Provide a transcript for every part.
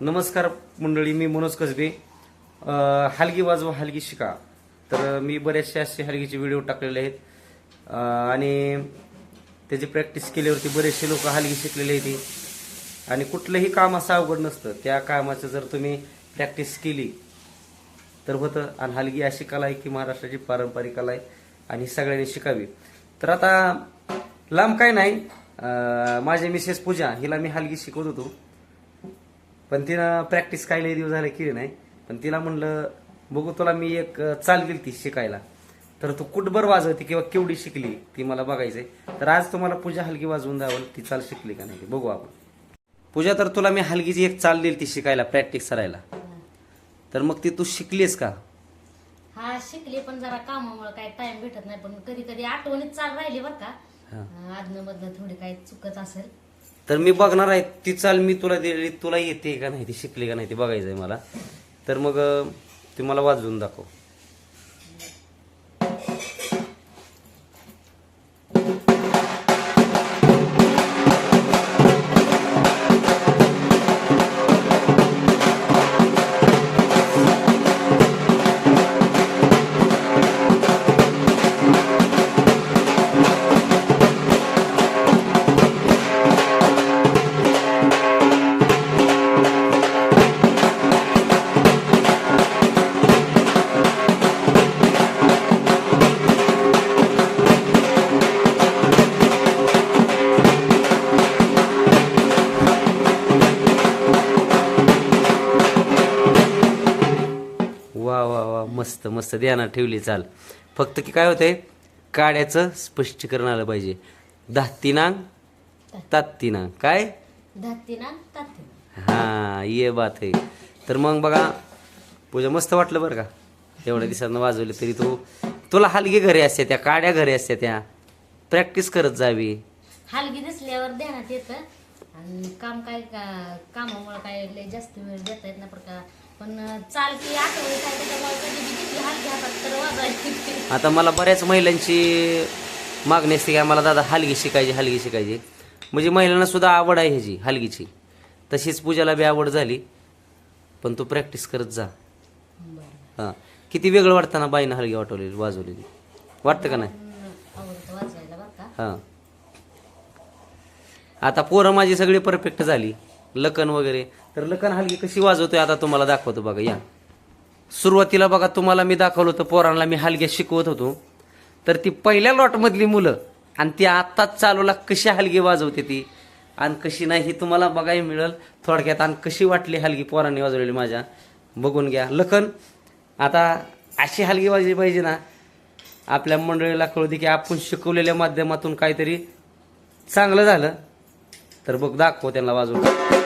नमस्कार मंडळी मी मनोज कसबे. हलगी वाजवा हलगी शिका. तर मी बरेचसे असे हलगीचे व्हिडिओ टाकलेले आहेत. आणि त्याची प्रॅक्टिस केल्यावरती बरेचसे लोक हलगी शिकलेले आहेत. आणि कुठलंही काम असं अवघड नसतं. त्या कामाचं जर तुम्ही प्रॅक्टिस केली तर होतं. आणि हलगी अशी कला आहे की महाराष्ट्राची पारंपरिक कला आहे आणि ही सगळ्यांनी शिकावी. तर आता लांब काय नाही. माझ्या मिसेस पूजा हिला मी हलगी शिकवत होतो. पण तिनं प्रॅक्टिस काही लई दिवस झाले केली नाही. पण तिला म्हणलं बघू तुला मी एक चाल गेली ती शिकायला. तर तू कुठबर वाजवते किंवा केवढी शिकली ती मला बघायचंय. तर आज तुम्हाला पूजा हलगी वाजवून द्यावं ती चाल शिकली का नाही बघू आपण. पूजा तर तुला मी हलगीची एक चाल दिली ती शिकायला प्रॅक्टिस करायला. तर मग ती तू शिकलीस का? हा शिकले पण जरा कामामुळे काय टाइम भेटत नाही. पण कधी कधी आठवणीत चाल राहिली बरं का. मधनं थोडी काय चुकत असेल. तर मी बघणार आहे ती चाल मी तुला दिली तुला येते का नाही ती शिकली का नाही ते आहे मला. तर मग अं, ती मला वाजवून दाखव. मस्त मस्त ध्यानात ठेवली चाल. फक्त की काय होतंय काड्याचं स्पष्टीकरण आलं पाहिजे. दात्तीनांग तात्तीनांग. काय? हा ये बात आहे. तर मग बघा पूजा मस्त वाटलं बरं का? एवढ्या दिवसांना वाजवले तरी तू तुला हलगी घरी असते त्या काड्या घरी असते त्या. प्रॅक्टिस करत जावी. हलगी दिसल्यावर ध्यानात येतं. आणि काम काय कामामुळे काय जास्त वेळ देता येत का. पण आठवणी काय त्याच्यामुळे कधी बी तर आता मला बऱ्याच महिलांची मागणी असते की आम्हाला दादा हलगी शिकायची हलगी शिकायची. म्हणजे महिलांना सुद्धा आवड आहे ह्याची हलगीची. तशीच पूजाला बी आवड झाली. पण तू प्रॅक्टिस करत जा. हां. किती वेगळं वाटतं ना बाईनं हलगी वाटवलेली वाजवलेली. वाटतं का नाही? आवडतं वाजवायला बरं का. हां. आता पोरं माझी सगळी परफेक्ट झाली. लकन वगैरे. तर लकन हलगी कशी वाजवतोय आता तुम्हाला दाखवतो बघा या. सुरुवातीला बघा तुम्हाला मी दाखवलं होतं पोरांना मी हलग्या शिकवत होतो. तर ती पहिल्या लॉटमधली मुलं आणि ती आत्ताच चालूला कशी हलगी वाजवते ती आणि कशी नाही ही तुम्हाला बघायला मिळेल. थोडक्यात आणि कशी वाटली हलगी पोरांनी वाजवलेली माझ्या. बघून घ्या. लखन आता अशी हलगी वाजली पाहिजे ना आपल्या मंडळीला कळू दे की आपण शिकवलेल्या माध्यमातून काहीतरी चांगलं झालं. तर बघ दाखव त्यांना वाजवून.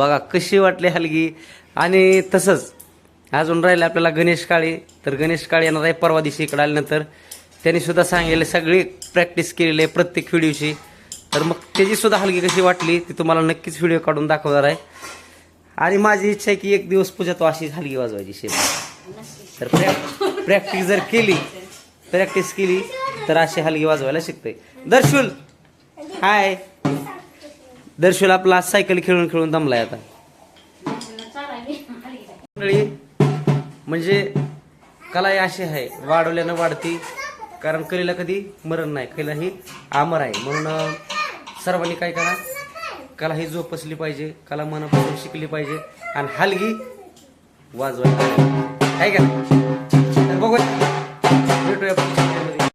बघा कशी वाटली हलगी? आणि तसंच अजून राहिलं आपल्याला गणेश काळे. तर गणेश काळे येणार आहे परवा दिवशी इकडे आल्यानंतर. त्यांनी सुद्धा सांगितले सगळी प्रॅक्टिस केलेली आहे प्रत्येक व्हिडिओची तर मग त्याची सुद्धा हलगी कशी वाटली ती तुम्हाला नक्कीच व्हिडिओ काढून दाखवणार आहे. आणि माझी इच्छा आहे की एक दिवस पूजा तो अशीच हलगी वाजवायची शेत तर प्रॅ- प्रॅक्टिस जर केली प्रॅक्टिस केली तर अशी हलगी वाजवायला शिकते दर्शुल हाय दर्शुल आपला सायकल खेळून खेळून दमलाय आता. मंडळी म्हणजे कला ही अशी आहे वाढवल्यानं वाढती कारण कलेला कधी मरण नाही कला ही आमर आहे. म्हणून सर्वांनी काय करा कला ही जोपासली पाहिजे कला मनापासून शिकली पाहिजे आणि हलगी वाजवायला आहे का? बघू